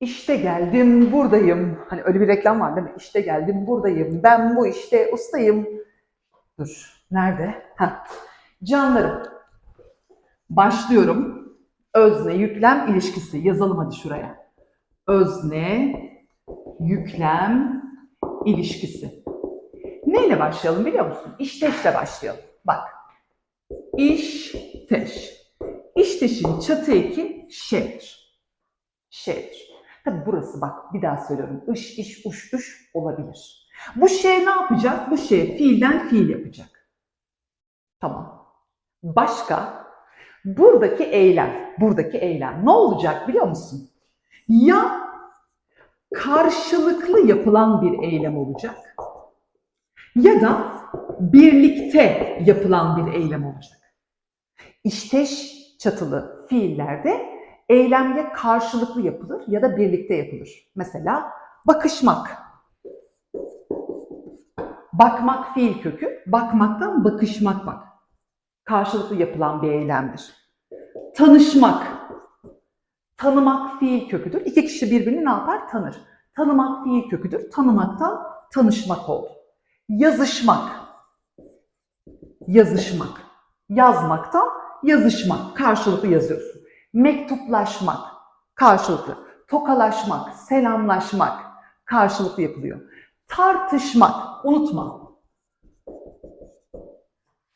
İşte geldim buradayım. Hani öyle bir reklam var değil mi? İşte geldim buradayım. Ben bu işte ustayım. Dur. Nerede? Heh. Canlarım. Başlıyorum. Özne yüklem ilişkisi. Yazalım hadi şuraya. Özne yüklem ilişkisi. Neyle başlayalım biliyor musun? İşteşle başlayalım. Bak. İşteş. İşteşin çatı eki şe'dir. Şe'dir. Tabi burası bak bir daha söylüyorum. Iş, iş, uş, üş olabilir. Bu şey ne yapacak? Bu şey fiilden fiil yapacak. Tamam. Başka? Buradaki eylem, buradaki eylem ne olacak biliyor musun? Ya karşılıklı yapılan bir eylem olacak ya da birlikte yapılan bir eylem olacak. İşteş çatılı fiillerde eylem ya karşılıklı yapılır ya da birlikte yapılır. Mesela bakışmak. Bakmak fiil kökü, bakmaktan bakışmak bak. Karşılıklı yapılan bir eylemdir. Tanışmak. Tanımak fiil köküdür. İki kişi birbirini ne yapar? Tanır. Tanımak fiil köküdür. Tanımaktan tanışmak oldu. Yazışmak. Yazışmak. Yazmaktan yazışmak. Karşılıklı yazıyorsun. Mektuplaşmak. Karşılıklı. Tokalaşmak, selamlaşmak. Karşılıklı yapılıyor. Tartışmak. Unutma.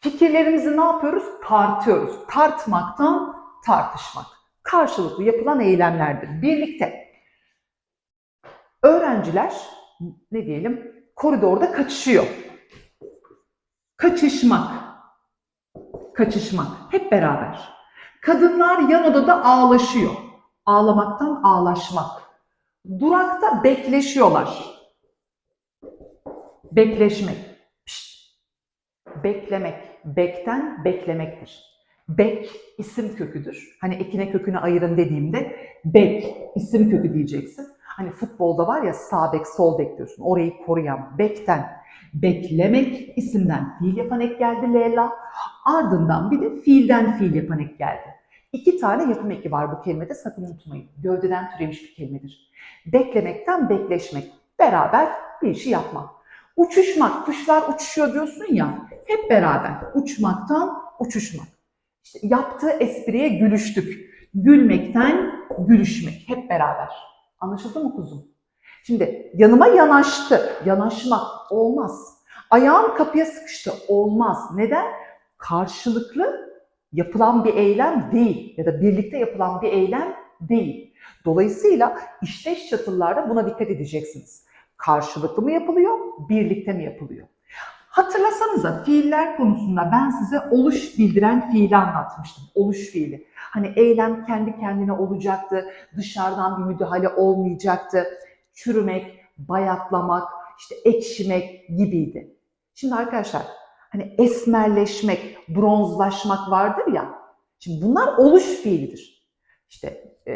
Fikirlerimizi ne yapıyoruz? Tartıyoruz. Tartmaktan tartışmak. Karşılıklı yapılan eylemlerdir. Birlikte. Öğrenciler ne diyelim koridorda kaçışıyor. Kaçışmak. Kaçışmak. Hep beraber. Kadınlar yan odada ağlaşıyor. Ağlamaktan ağlaşmak. Durakta bekleşiyorlar. Bekleşmek. Pişt. Beklemek. Bekten beklemektir. Bek isim köküdür. Hani ekine kökünü ayırın dediğimde bek isim kökü diyeceksin. Hani futbolda var ya sağ bek sol bek diyorsun. Orayı koruyan bekten. Beklemek isimden fiil yapan ek geldi Leyla. Ardından bir de fiilden fiil yapan ek geldi. İki tane yapım eki var bu kelimede sakın unutmayın. Gövdeden türemiş bir kelimedir. Beklemekten bekleşmek. Beraber bir işi yapmak. Uçuşmak, kuşlar uçuşuyor diyorsun ya. Hep beraber uçmaktan uçuşmak. İşte yaptığı espriye gülüştük. Gülmekten gülüşmek. Hep beraber. Anlaşıldı mı kuzum? Şimdi yanıma yanaştı. Yanaşmak olmaz. Ayağım kapıya sıkıştı. Olmaz. Neden? Karşılıklı yapılan bir eylem değil ya da birlikte yapılan bir eylem değil. Dolayısıyla işteş çatılılarda buna dikkat edeceksiniz. Karşılıklı mı yapılıyor, birlikte mi yapılıyor? Hatırlasanıza fiiller konusunda ben size oluş bildiren fiili anlatmıştım. Oluş fiili. Hani eylem kendi kendine olacaktı, dışarıdan bir müdahale olmayacaktı. Çürümek, bayatlamak, işte ekşimek gibiydi. Şimdi arkadaşlar hani esmerleşmek, bronzlaşmak vardır ya. Şimdi bunlar oluş fiilidir. İşte e,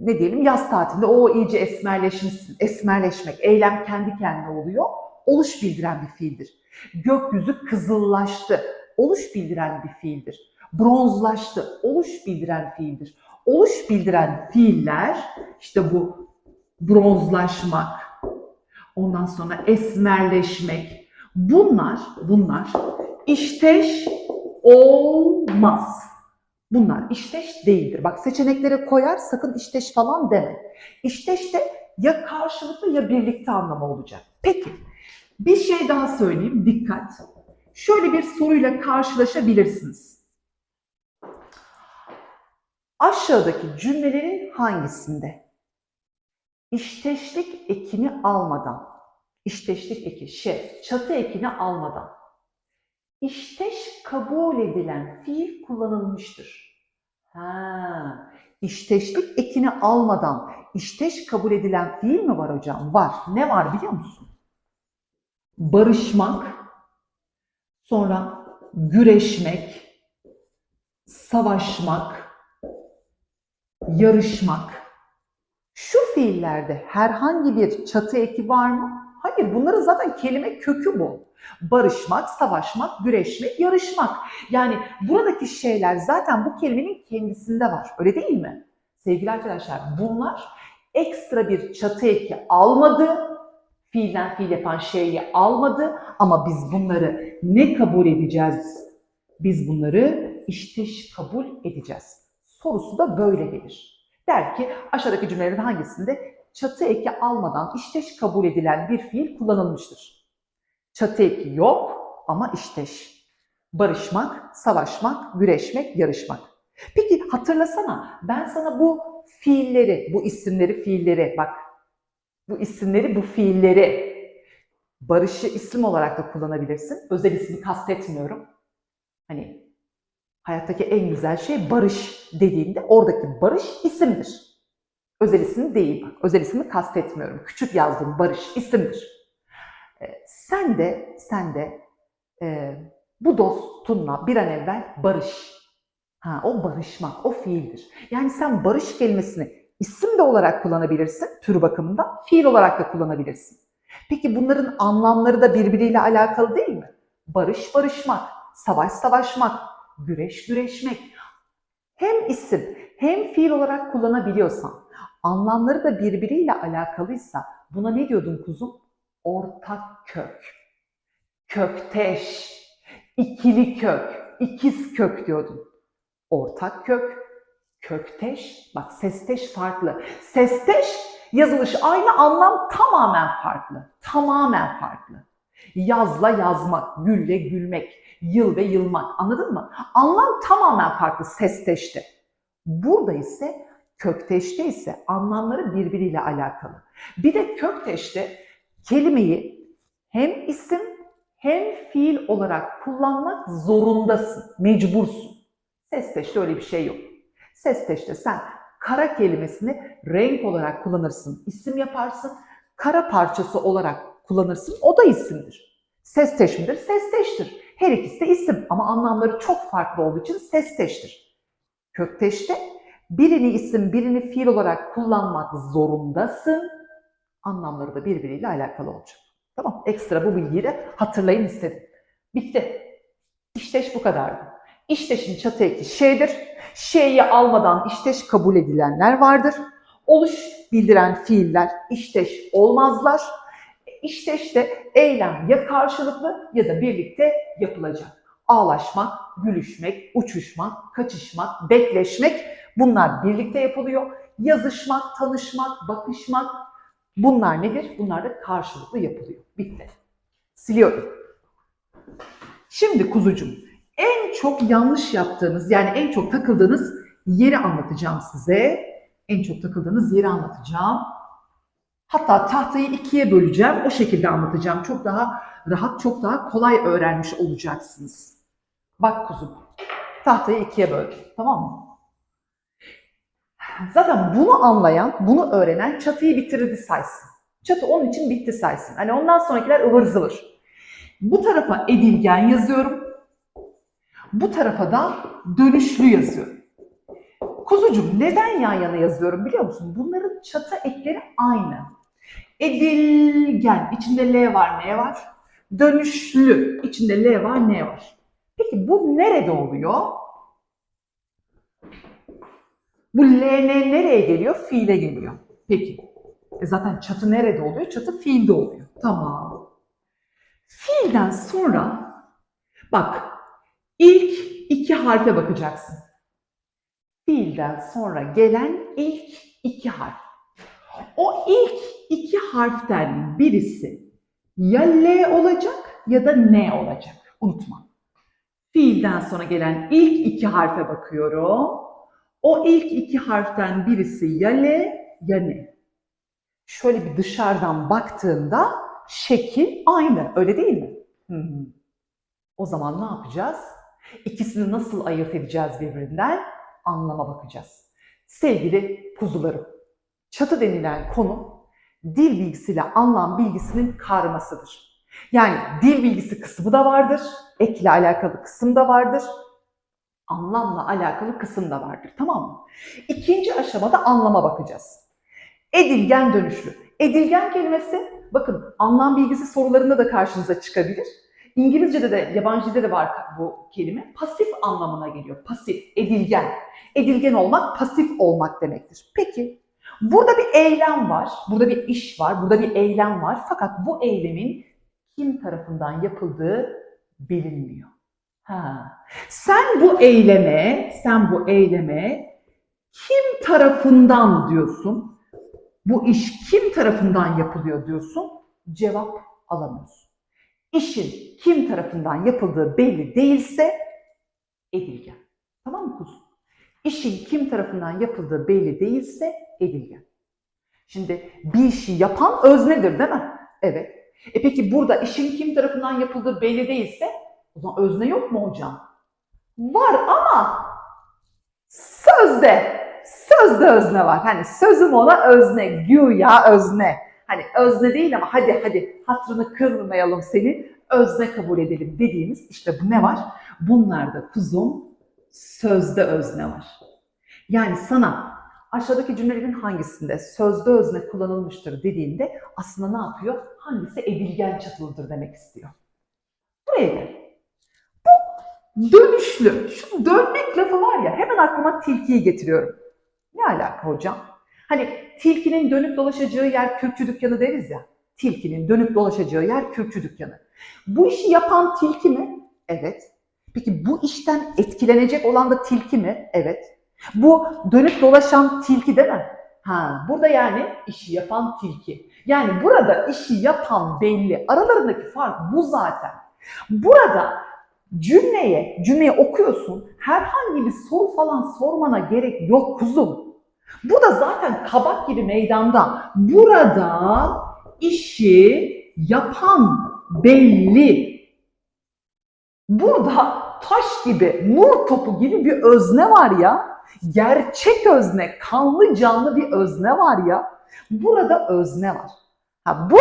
ne diyelim yaz tatilinde o iyice esmerleşmişsin. Esmerleşmek, eylem kendi kendine oluyor. Oluş bildiren bir fiildir. Gökyüzü kızıllaştı. Oluş bildiren bir fiildir. Bronzlaştı. Oluş bildiren fiildir. Oluş bildiren fiiller işte bu bronzlaşmak, ondan sonra esmerleşmek. Bunlar, bunlar işteş olmaz. Bunlar işteş değildir. Bak seçeneklere koyar sakın işteş falan deme. İşteş de ya karşılıklı ya birlikte anlamı olacak. Peki bir şey daha söyleyeyim dikkat. Şöyle bir soruyla karşılaşabilirsiniz. Aşağıdaki cümlelerin hangisinde işteşlik ekini almadan, işteşlik eki, şey, çatı ekini almadan işteş kabul edilen fiil kullanılmıştır? Ha, işteşlik ekini almadan işteş kabul edilen fiil mi var hocam? Var. Ne var biliyor musun? Barışmak, sonra güreşmek, savaşmak, yarışmak. Şu fiillerde herhangi bir çatı eki var mı? Hayır, bunların zaten kelime kökü bu. Barışmak, savaşmak, güreşmek, yarışmak. Yani buradaki şeyler zaten bu kelimenin kendisinde var. Öyle değil mi? Sevgili arkadaşlar, bunlar Ekstra bir çatı eki almadı. Fiilden fiil yapan şeyi almadı. Ama biz bunları ne kabul edeceğiz? Biz bunları işteş kabul edeceğiz. Sorusu da böyle gelir. Der ki aşağıdaki cümlelerin hangisinde çatı eki almadan işteş kabul edilen bir fiil kullanılmıştır? Çatı eki yok ama işteş. Barışmak, savaşmak, güreşmek, yarışmak. Peki hatırlasana ben sana bu fiilleri, bu isimleri, fiilleri bak bu isimleri, bu fiilleri barışı isim olarak da kullanabilirsin. Özel ismi kastetmiyorum. Hani hayattaki en güzel şey barış dediğinde oradaki barış isimdir. Özel isim değil bak. Özel ismi kastetmiyorum. Küçük yazdığım barış isimdir. Ee, sen de sen de e, bu dostunla bir an evvel barış. Ha, o barışmak, o fiildir. Yani sen barış kelimesini isim de olarak kullanabilirsin tür bakımından, fiil olarak da kullanabilirsin. Peki bunların anlamları da birbiriyle alakalı değil mi? Barış barışmak, savaş savaşmak, güreş güreşmek. Hem isim hem fiil olarak kullanabiliyorsan, anlamları da birbiriyle alakalıysa buna ne diyordun kuzum? Ortak kök, kökteş, ikili kök, ikiz kök diyordun. Ortak kök, kökteş, bak sesteş farklı. Sesteş yazılış aynı anlam tamamen farklı. Tamamen farklı. Yazla yazmak, gülle gülmek, yıl ve yılmak anladın mı? Anlam tamamen farklı sesteşte. Burada ise kökteşte ise anlamları birbiriyle alakalı. Bir de kökteşte kelimeyi hem isim hem fiil olarak kullanmak zorundasın, mecbursun. Sesteşte öyle bir şey yok. Sesteşte sen kara kelimesini renk olarak kullanırsın, isim yaparsın. Kara parçası olarak kullanırsın, o da isimdir. Sesteş midir? Sesteştir. Her ikisi de isim ama anlamları çok farklı olduğu için sesteştir. Kökteşte birini isim, birini fiil olarak kullanmak zorundasın. Anlamları da birbiriyle alakalı olacak. Tamam, ekstra bu bilgiyi de hatırlayın istedim. Bitti. İşteş bu kadardı. İşteşin çatı eki şeydir. Şeyi almadan işteş kabul edilenler vardır. Oluş bildiren fiiller işteş olmazlar. İşteş de eylem ya karşılıklı ya da birlikte yapılacak. Ağlaşmak, gülüşmek, uçuşmak, kaçışmak, bekleşmek bunlar birlikte yapılıyor. Yazışmak, tanışmak, bakışmak bunlar nedir? Bunlar da karşılıklı yapılıyor. Bitti. Siliyorum. Şimdi kuzucum en çok yanlış yaptığınız yani en çok takıldığınız yeri anlatacağım size. En çok takıldığınız yeri anlatacağım. Hatta tahtayı ikiye böleceğim. O şekilde anlatacağım. Çok daha rahat, çok daha kolay öğrenmiş olacaksınız. Bak kuzum, tahtayı ikiye böldüm. Tamam mı? Zaten bunu anlayan, bunu öğrenen çatıyı bitirdi saysın. Çatı onun için bitti saysın. Hani ondan sonrakiler ıvır zıvır. Bu tarafa edilgen yazıyorum. Bu tarafa da dönüşlü yazıyorum. Kuzucuğum neden yan yana yazıyorum biliyor musun? Bunların çatı ekleri aynı. Edilgen, içinde L var, N var. Dönüşlü, içinde L var, N var. Peki bu nerede oluyor? Bu L, N nereye geliyor? Fiile geliyor. Peki. E zaten çatı nerede oluyor? Çatı fiilde oluyor. Tamam. Fiilden sonra bak ilk iki harfe bakacaksın. Fiilden sonra gelen ilk iki harf. O ilk iki harften birisi ya L olacak ya da N olacak. Unutma. Fiilden sonra gelen ilk iki harfe bakıyorum. O ilk iki harften birisi ya L ya N. Şöyle bir dışarıdan baktığında şekil aynı. Öyle değil mi? Hı hı. O zaman ne yapacağız? İkisini nasıl ayırt edeceğiz birbirinden? Anlama bakacağız. Sevgili kuzularım, çatı denilen konu dil bilgisiyle anlam bilgisinin karmasıdır. Yani dil bilgisi kısmı da vardır, ekle alakalı kısım da vardır, anlamla alakalı kısım da vardır. Tamam mı? İkinci aşamada anlama bakacağız. Edilgen dönüşlü. Edilgen kelimesi bakın anlam bilgisi sorularında da karşınıza çıkabilir. İngilizce'de de, yabancı dilde de var bu kelime. Pasif anlamına geliyor. Pasif, edilgen. Edilgen olmak, pasif olmak demektir. Peki, Burada bir eylem var, burada bir iş var, burada bir eylem var. Fakat bu eylemin kim tarafından yapıldığı bilinmiyor. Ha. Sen bu eyleme, sen bu eyleme kim tarafından diyorsun? Bu iş kim tarafından yapılıyor diyorsun? Cevap alamıyorsun. İşin kim tarafından yapıldığı belli değilse edilgen. Tamam mı kuzum? İşin kim tarafından yapıldığı belli değilse edilgen. Şimdi bir işi yapan öznedir değil mi? Evet. E peki burada işin kim tarafından yapıldığı belli değilse o zaman özne yok mu hocam? Var ama sözde, sözde özne var. Hani sözüm ona özne, güya özne. Hani özne değil ama hadi hadi hatırını kırmayalım seni, özne kabul edelim dediğimiz işte bu ne var? Bunlarda kuzum sözde özne var. Yani sana aşağıdaki cümlelerin hangisinde sözde özne kullanılmıştır dediğinde aslında ne yapıyor? Hangisi edilgen çatılıdır demek istiyor. Buraya gel. Dönüşlü, şu dönmek lafı var ya hemen aklıma tilkiyi getiriyorum. Ne alaka hocam? Hani tilkinin dönüp dolaşacağı yer kürkçü dükkanı deriz ya. Tilkinin dönüp dolaşacağı yer kürkçü dükkanı. Bu işi yapan tilki mi? Evet. Peki bu işten etkilenecek olan da tilki mi? Evet. Bu dönüp dolaşan tilki değil mi? Ha, burada yani işi yapan tilki. Yani burada işi yapan belli. Aralarındaki fark bu zaten. Burada cümleye, cümleyi okuyorsun. Herhangi bir soru falan sormana gerek yok kuzum. Bu da zaten kabak gibi meydanda. Burada işi yapan belli. Burada taş gibi, nur topu gibi bir özne var ya. Gerçek özne, kanlı canlı bir özne var ya. Burada özne var. Ha bu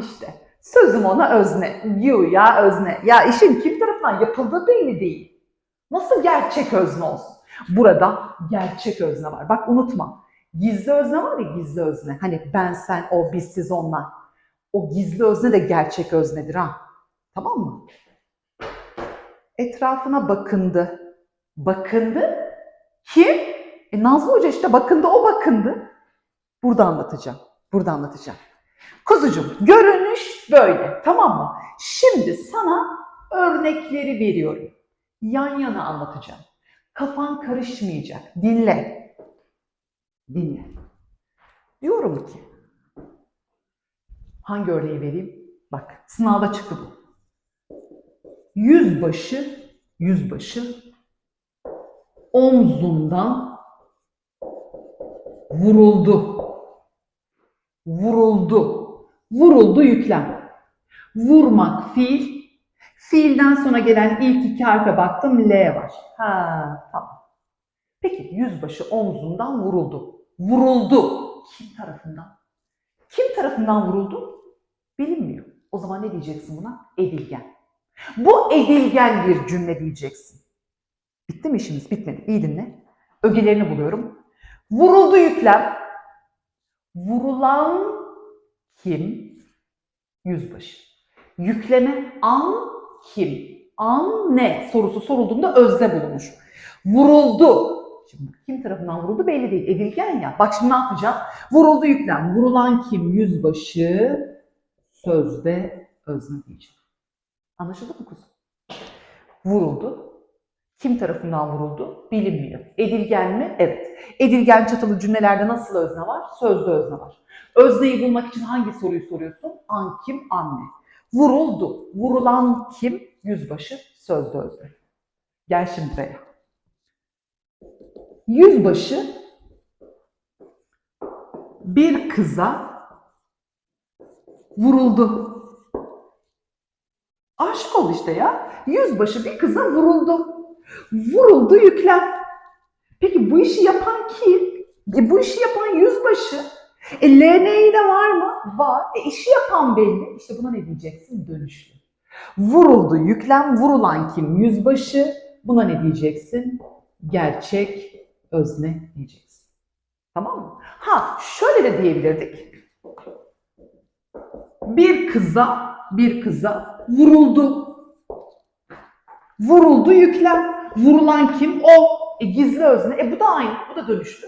işte sözüm ona özne. Güya özne. Ya işin kim tarafından yapıldığı belli değil. Nasıl gerçek özne olsun? Burada gerçek özne var. Bak unutma. Gizli özne var ya gizli özne. Hani ben sen o biz siz onlar. O gizli özne de gerçek öznedir ha. Tamam mı? Etrafına bakındı. Bakındı. Kim? E Nazlı Hoca işte bakındı o bakındı. Burada anlatacağım. Burada anlatacağım. Kuzucuğum görünüş böyle tamam mı? Şimdi sana örnekleri veriyorum. Yan yana anlatacağım. Kafan karışmayacak. Dinle. Dinle. Diyorum ki hangi örneği vereyim? Bak sınavda çıktı bu. Yüzbaşı, yüzbaşı omzundan vuruldu. Vuruldu. Vuruldu yüklem. Vurmak fiil. Fiilden sonra gelen ilk iki harfe baktım L var. Ha tamam. Peki yüzbaşı omzundan vuruldu. Vuruldu. Kim tarafından? Kim tarafından vuruldu? Bilinmiyor. O zaman ne diyeceksin buna? Edilgen. Bu edilgen bir cümle diyeceksin. Bitti mi işimiz? Bitmedi. İyi dinle. Ögelerini buluyorum. Vuruldu yüklem. Vurulan kim? Yüzbaşı. Yükleme an kim? An ne? Sorusu sorulduğunda özde bulunmuş. Vuruldu. Şimdi kim tarafından vuruldu belli değil. Edilgen ya. Bak şimdi ne yapacağım? Vuruldu yüklem. Vurulan kim? Yüzbaşı. Sözde özne diyeceğim. Anlaşıldı mı kuzum? Vuruldu. Kim tarafından vuruldu? Bilinmiyor. Edilgen mi? Evet. Edilgen çatılı cümlelerde nasıl özne var? Sözde özne var. Özneyi bulmak için hangi soruyu soruyorsun? An kim? Anne. Vuruldu. Vurulan kim? Yüzbaşı. Sözde özne. Gel şimdi buraya. Yüzbaşı bir kıza vuruldu. Aşık oldu işte ya. Yüzbaşı bir kıza vuruldu. Vuruldu yüklem. Peki bu işi yapan kim? E, bu işi yapan yüzbaşı. E LN'yi de var mı? Var. E işi yapan belli. İşte buna ne diyeceksin? Dönüşlü. Vuruldu yüklem. Vurulan kim? Yüzbaşı. Buna ne diyeceksin? Gerçek özne diyeceksin. Tamam mı? Ha şöyle de diyebilirdik. Bir kıza, bir kıza vuruldu. Vuruldu yüklem. Vurulan kim? O. E, gizli özne. E bu da aynı. Bu da dönüşlü.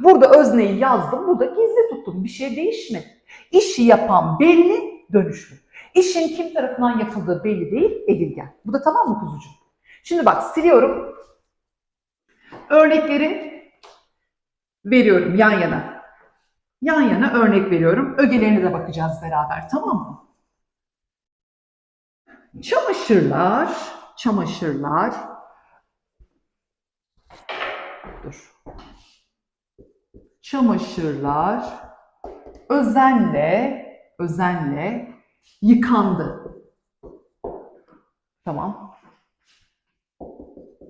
Burada özneyi yazdım, burada gizli tuttum. Bir şey değişmedi. İşi yapan belli, dönüşlü. İşin kim tarafından yapıldığı belli değil, edilgen. Bu da tamam mı kuzucuğum? Şimdi bak siliyorum. Örnekleri veriyorum yan yana. Yan yana örnek veriyorum. Ögelerine de bakacağız beraber tamam mı? Çamaşırlar, çamaşırlar. Dur. Çamaşırlar özenle, özenle yıkandı. Tamam.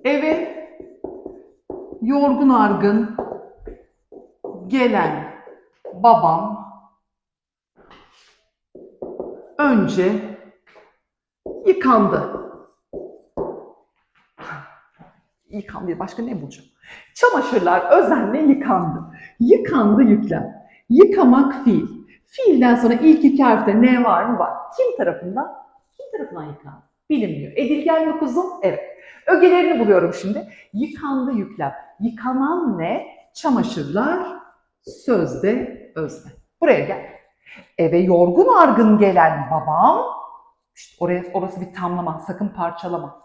Eve yorgun argın gelen babam önce yıkandı. Yıkandı değil, başka ne bulacağım? Çamaşırlar özenle yıkandı. Yıkandı yüklem. Yıkamak fiil. Fiilden sonra ilk iki harfte ne var mı var. Kim tarafından? Kim tarafından yıkandı? Bilinmiyor. Edilgen mi kuzum? Evet. Ögelerini buluyorum şimdi. Yıkandı yüklem. Yıkanan ne? Çamaşırlar sözde özne. Buraya gel. Eve yorgun argın gelen babam, işte oraya, orası bir tamlama, sakın parçalama.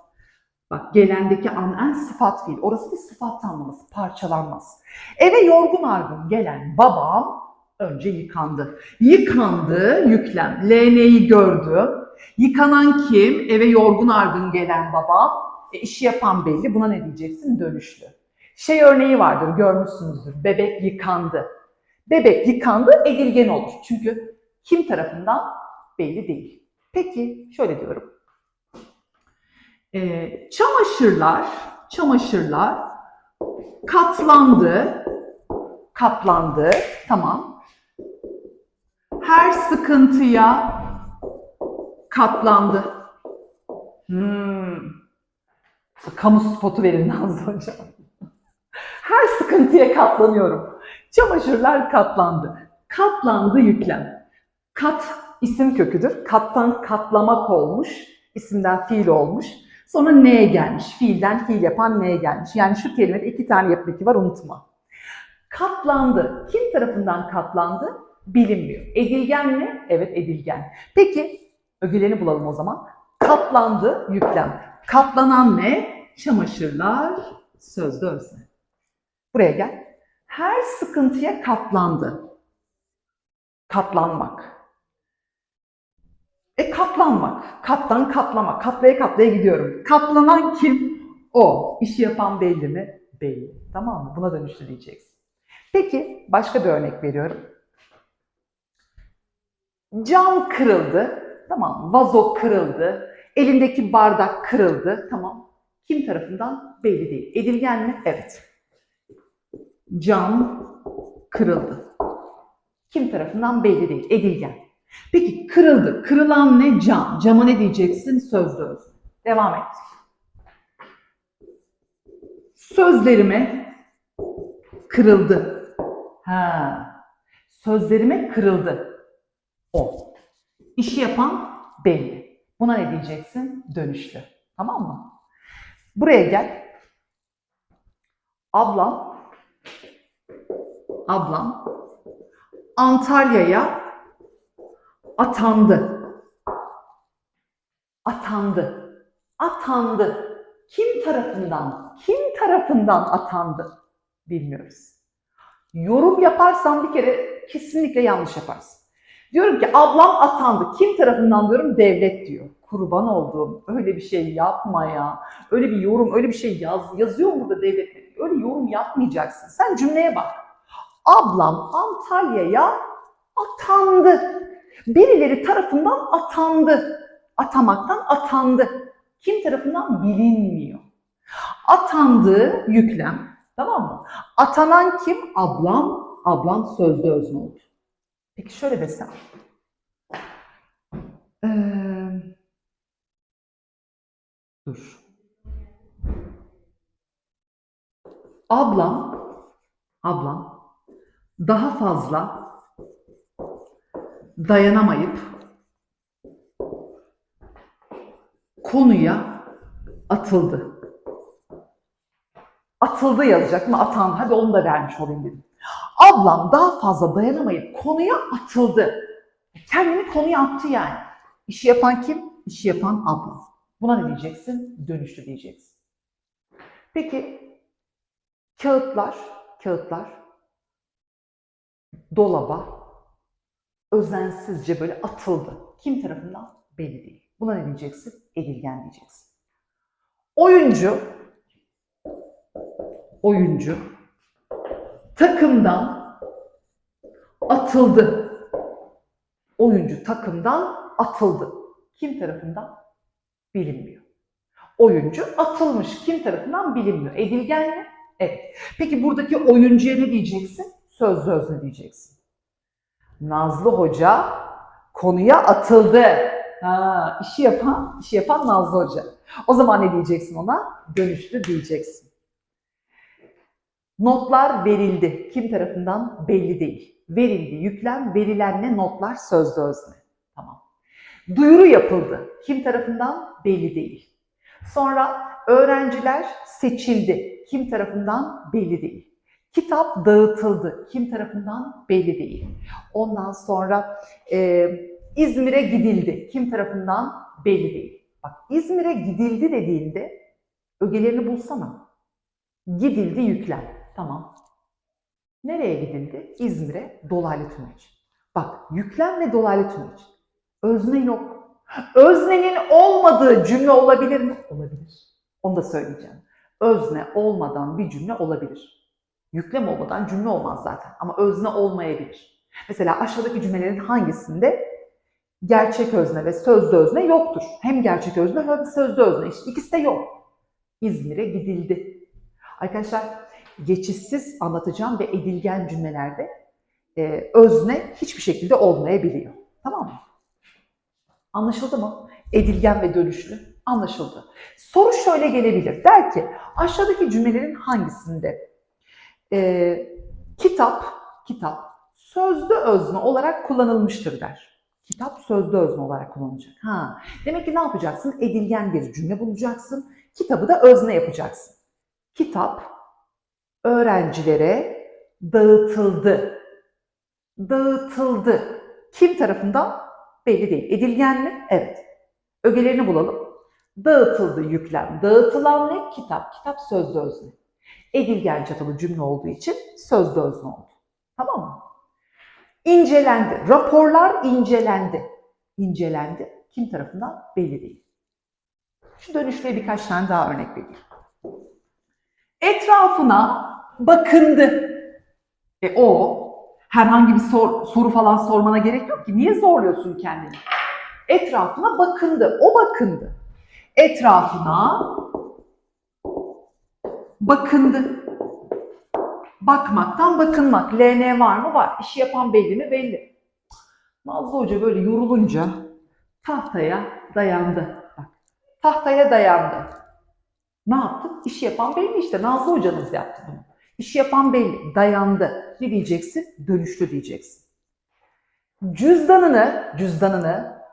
Bak gelendeki an en sıfat fiil. Orası bir sıfat tamlaması, parçalanmaz. Eve yorgun argın gelen babam önce yıkandı. Yıkandı, yüklem. LN'yi gördüm. Yıkanan kim? Eve yorgun argın gelen babam. E, işi yapan belli. Buna ne diyeceksin? Dönüşlü. Şey örneği vardır, görmüşsünüzdür. Bebek yıkandı. Bebek yıkandı, edilgen olur. Çünkü kim tarafından belli değil. Peki, şöyle diyorum. Ee, çamaşırlar, çamaşırlar katlandı, katlandı, tamam. Her sıkıntıya katlandı. Hmm. Kamu spotu verin Nazlı Hocam. Her sıkıntıya katlanıyorum. Çamaşırlar katlandı. Katlandı yüklem. Kat isim köküdür. Kattan katlamak olmuş. İsimden fiil olmuş. Sonra neye gelmiş? Fiilden fiil yapan neye gelmiş? Yani şu kelimede iki tane yapı var unutma. Katlandı. Kim tarafından katlandı? Bilinmiyor. Edilgen mi? Evet edilgen. Peki ögelerini bulalım o zaman. Katlandı yüklem. Katlanan ne? Çamaşırlar sözde özne. Buraya gel. Her sıkıntıya katlandı. Katlanmak. E katlanmak. Kattan katlama. Katlaya katlaya gidiyorum. Katlanan kim? O. İşi yapan belli mi? Belli. Tamam mı? Buna dönüştü diyeceksin. Peki başka bir örnek veriyorum. Cam kırıldı. Tamam? Vazo kırıldı. Elindeki bardak kırıldı. Tamam. Kim tarafından? Belli değil. Edilgen mi? Evet. Cam kırıldı. Kim tarafından belli değil. Edilgen. Peki kırıldı. Kırılan ne? Cam. Cama ne diyeceksin? Sözlü öz. Devam et. Sözlerime kırıldı. Ha. Sözlerime kırıldı. O. İşi yapan belli. Buna ne diyeceksin? Dönüşlü. Tamam mı? Buraya gel. Ablam ablam Antalya'ya atandı. Atandı. Atandı. Kim tarafından? Kim tarafından atandı? Bilmiyoruz. Yorum yaparsan bir kere kesinlikle yanlış yaparsın. Diyorum ki ablam atandı. Kim tarafından diyorum? Devlet diyor. Kurban olduğum. Öyle bir şey yapma ya. Öyle bir yorum, öyle bir şey yaz. Yazıyor mu burada devlet? Öyle yorum yapmayacaksın. Sen cümleye bak. Ablam Antalya'ya atandı. Birileri tarafından atandı. Atamaktan atandı. Kim tarafından bilinmiyor. Atandı yüklem. Tamam mı? Atanan kim? Ablam. Ablam sözde özne oldu. Peki şöyle desem. Ee, dur. Ablam, ablam daha fazla dayanamayıp konuya atıldı. Atıldı yazacak mı? Atandı. Hadi onu da vermiş olayım dedim. Ablam daha fazla dayanamayıp konuya atıldı. Kendini konuya attı yani. İşi yapan kim? İşi yapan ablam. Buna ne diyeceksin? Dönüşlü diyeceksin. Peki kağıtlar, kağıtlar dolaba özensizce böyle atıldı. Kim tarafından? Belli değil. Buna ne diyeceksin? Edilgen diyeceksin. Oyuncu oyuncu takımdan atıldı. Oyuncu takımdan atıldı. Kim tarafından? Bilinmiyor. Oyuncu atılmış. Kim tarafından? Bilinmiyor. Edilgen mi? Evet. Peki buradaki oyuncuya ne diyeceksin? Sözlü özne diyeceksin. Nazlı Hoca konuya atıldı. Ha, işi yapan, işi yapan Nazlı Hoca. O zaman ne diyeceksin ona? Dönüşlü diyeceksin. Notlar verildi. Kim tarafından? Belli değil. Verildi, yüklem, verilenle notlar sözlü özne. Tamam. Duyuru yapıldı. Kim tarafından? Belli değil. Sonra öğrenciler seçildi. Kim tarafından? Belli değil. Kitap dağıtıldı. Kim tarafından? Belli değil. Ondan sonra e, İzmir'e gidildi. Kim tarafından? Belli değil. Bak İzmir'e gidildi dediğinde ögelerini bulsana. Gidildi yüklem. Tamam. Nereye gidildi? İzmir'e dolaylı tümeç. Bak yüklem ve dolaylı tümeç. Özne yok. Öznenin olmadığı cümle olabilir mi? Olabilir. Onu da söyleyeceğim. Özne olmadan bir cümle olabilir. Yüklem olmadan cümle olmaz zaten. Ama özne olmayabilir. Mesela aşağıdaki cümlelerin hangisinde gerçek özne ve sözlü özne yoktur? Hem gerçek özne hem sözlü özne. İşte ikisi de yok. İzmir'e gidildi. Arkadaşlar geçişsiz anlatacağım ve edilgen cümlelerde e, özne hiçbir şekilde olmayabiliyor. Tamam mı? Anlaşıldı mı? Edilgen ve dönüşlü. Anlaşıldı. Soru şöyle gelebilir. Der ki aşağıdaki cümlelerin hangisinde e, kitap, kitap sözlü özne olarak kullanılmıştır der. Kitap sözlü özne olarak kullanılacak. Ha, demek ki ne yapacaksın? Edilgen bir cümle bulacaksın. Kitabı da özne yapacaksın. Kitap öğrencilere dağıtıldı. Dağıtıldı. Kim tarafından? Belli değil. Edilgen mi? Evet. Ögelerini bulalım. Dağıtıldı yüklem. Dağıtılan ne? Kitap. Kitap sözlü özne. Edilgen çatılı cümle olduğu için sözlü özne oldu. Tamam mı? İncelendi. Raporlar incelendi. İncelendi. Kim tarafından? Belli değil. Şu dönüşlüğe birkaç tane daha örnek vereyim. Etrafına bakındı. E o herhangi bir sor- soru falan sormana gerek yok ki. Niye zorluyorsun kendini? Etrafına bakındı. O bakındı. Etrafına bakındı. Bakmaktan bakınmak. LN var mı? Var. İşi yapan belli mi? Belli. Nazlı Hoca böyle yorulunca tahtaya dayandı. Bak, tahtaya dayandı. Ne yaptık? İşi yapan belli işte. Nazlı hocanız yaptı bunu. İşi yapan belli. Dayandı. Ne diyeceksin? Dönüşlü diyeceksin. Cüzdanını, cüzdanını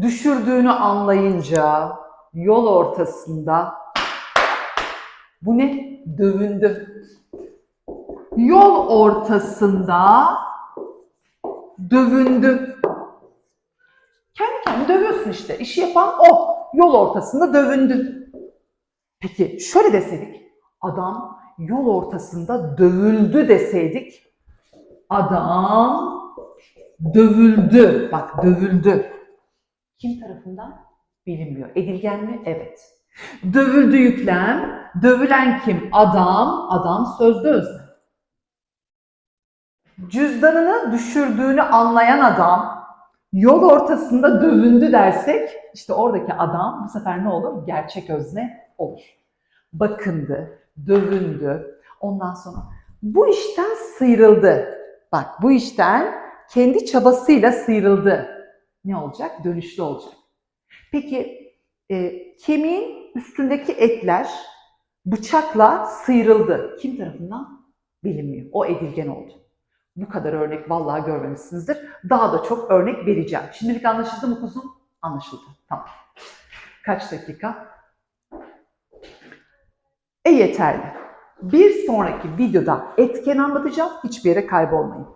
düşürdüğünü anlayınca yol ortasında bu ne? Dövündü. Yol ortasında dövündü. Kendi kendine dövüyorsun işte. İşi yapan o. Yol ortasında dövündü. Peki şöyle deseydik, adam yol ortasında dövüldü deseydik, adam dövüldü. Bak dövüldü. Kim tarafından? Bilinmiyor. Edilgen mi? Evet. Dövüldü yüklem. Dövülen kim? Adam. Adam sözde özne. Cüzdanını düşürdüğünü anlayan adam yol ortasında dövündü dersek işte oradaki adam bu sefer ne olur? Gerçek özne olur. Bakındı, dövündü. Ondan sonra bu işten sıyrıldı. Bak bu işten kendi çabasıyla sıyrıldı. Ne olacak? Dönüşlü olacak. Peki e, kemiğin üstündeki etler bıçakla sıyrıldı. Kim tarafından? Bilinmiyor. O edilgen oldu. Bu kadar örnek vallahi görmemişsinizdir. Daha da çok örnek vereceğim. Şimdilik anlaşıldı mı kuzum? Anlaşıldı. Tamam. Kaç dakika? E yeterli. Bir sonraki videoda etken anlatacağım. Hiçbir yere kaybolmayın.